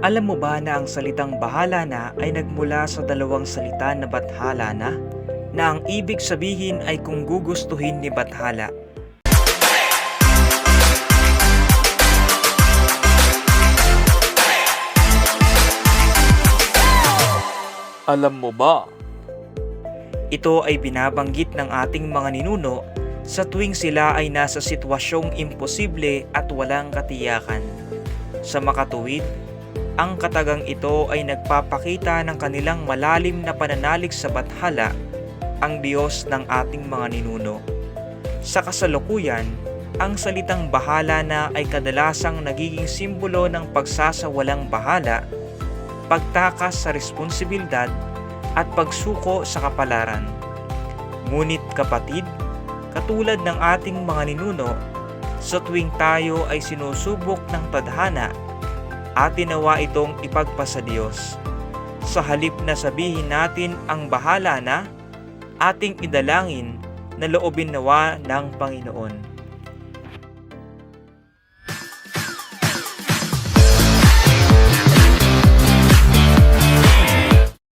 Alam mo ba na ang salitang bahala na ay nagmula sa dalawang salita na bathala na? Na ang ibig sabihin ay kung gugustuhin ni Bathala. Alam mo ba? Ito ay binabanggit ng ating mga ninuno sa tuwing sila ay nasa sitwasyong imposible at walang katiyakan. Sa makatuwid, ang katagang ito ay nagpapakita ng kanilang malalim na pananalig sa Bathala, ang Diyos ng ating mga ninuno. Sa kasalukuyan, ang salitang bahala na ay kadalasang nagiging simbolo ng pagsasawalang bahala, pagtakas sa responsibilidad at pagsuko sa kapalaran. Ngunit kapatid, katulad ng ating mga ninuno, sa tuwing tayo ay sinusubok ng tadhana, atin nawa itong ipagpasa Diyos. Sa halip na sabihin natin ang bahala na, ating idalangin na loobin nawa ng Panginoon.